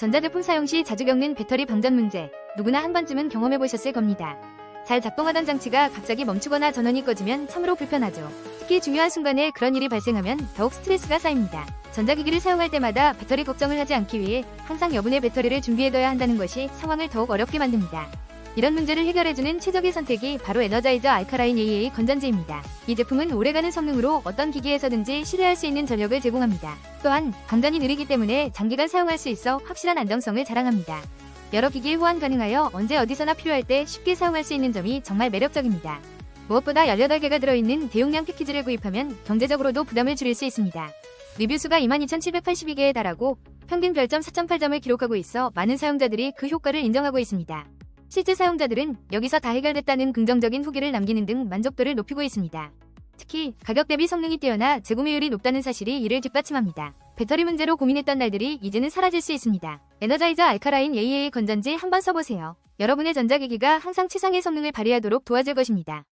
전자제품 사용 시 자주 겪는 배터리 방전 문제, 누구나 한 번쯤은 경험해 보셨을 겁니다. 잘 작동하던 장치가 갑자기 멈추거나 전원이 꺼지면 참으로 불편하죠. 특히 중요한 순간에 그런 일이 발생하면 더욱 스트레스가 쌓입니다. 전자기기를 사용할 때마다 배터리 걱정을 하지 않기 위해 항상 여분의 배터리를 준비해둬야 한다는 것이 상황을 더욱 어렵게 만듭니다. 이런 문제를 해결해주는 최적의 선택이 바로 에너자이저 알카라인 AA 건전지입니다. 이 제품은 오래가는 성능으로 어떤 기기에서든지 신뢰할 수 있는 전력을 제공합니다. 또한 방전이 느리기 때문에 장기간 사용할 수 있어 확실한 안정성을 자랑합니다. 여러 기기에 호환 가능하여 언제 어디서나 필요할 때 쉽게 사용할 수 있는 점이 정말 매력적입니다. 무엇보다 18개가 들어있는 대용량 패키지를 구입하면 경제적으로도 부담을 줄일 수 있습니다. 리뷰 수가 22,782개에 달하고 평균 별점 4.8점을 기록하고 있어 많은 사용자들이 그 효과를 인정하고 있습니다. 실제 사용자들은 여기서 다 해결됐다는 긍정적인 후기를 남기는 등 만족도를 높이고 있습니다. 특히 가격 대비 성능이 뛰어나 재구매율이 높다는 사실이 이를 뒷받침합니다. 배터리 문제로 고민했던 날들이 이제는 사라질 수 있습니다. 에너자이저 알카라인 AA 건전지 한번 써보세요. 여러분의 전자기기가 항상 최상의 성능을 발휘하도록 도와줄 것입니다.